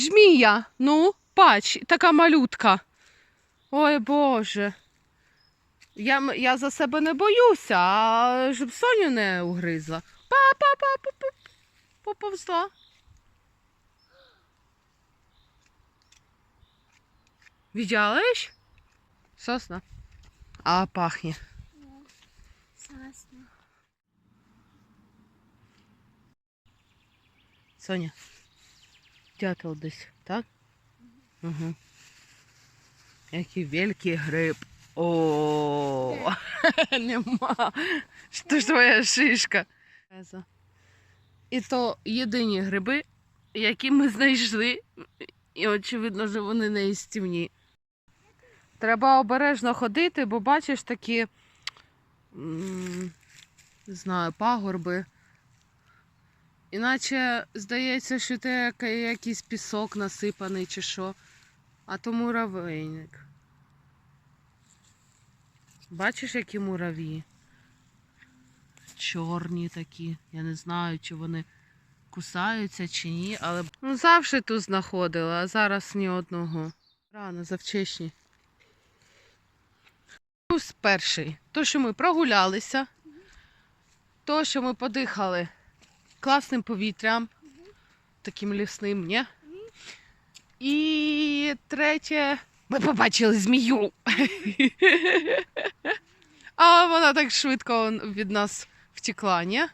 Жмія, ну, бач, така малютка. Ой Боже. Я, я за себе не боюся, а щоб Соню не угризла. Па-па-па-па-па. Поповзла. Widziałeś? Сосна. А пахне. Сосно. Соня. Дятел десь, так? Угу. Який великий гриб. О, нема. Що ж твоя шишка? І то єдині гриби, які ми знайшли, і очевидно, що вони не істівні. Треба обережно ходити, бо бачиш такі, не знаю, пагорби. Іначе здається, що це якийсь пісок насипаний чи що, а то муравейник. Бачиш, які мурав'ї? Чорні такі. Я не знаю, чи вони кусаються чи ні, але ну, завжди тут знаходила, а зараз ні одного. Рано, завчешні. Плюс перший. То, що ми прогулялися, то, що ми подихали класним повітрям, таким лісним, ні? І третє, ми побачили змію. А вона так швидко від нас втекла, ні?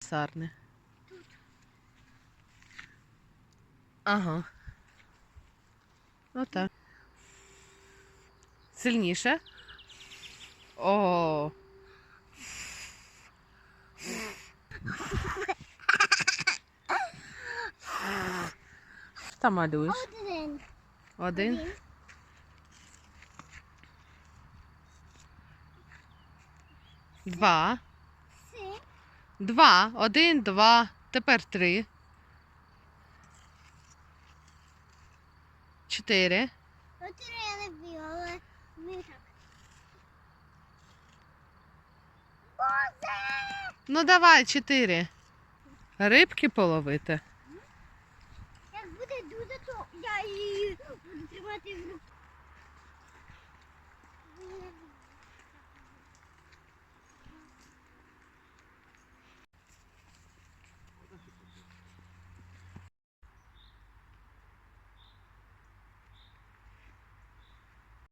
Сарне. Ага. Отак. Сильніше. О. Та малюєш. один. Один. Один. Два. Си. Два. Один, два. Тепер три. Чотири. Чотири я не б'ю, але б'ю так. Боже! Ну давай, чотири. Рибки половити. я її буду тримати в руках.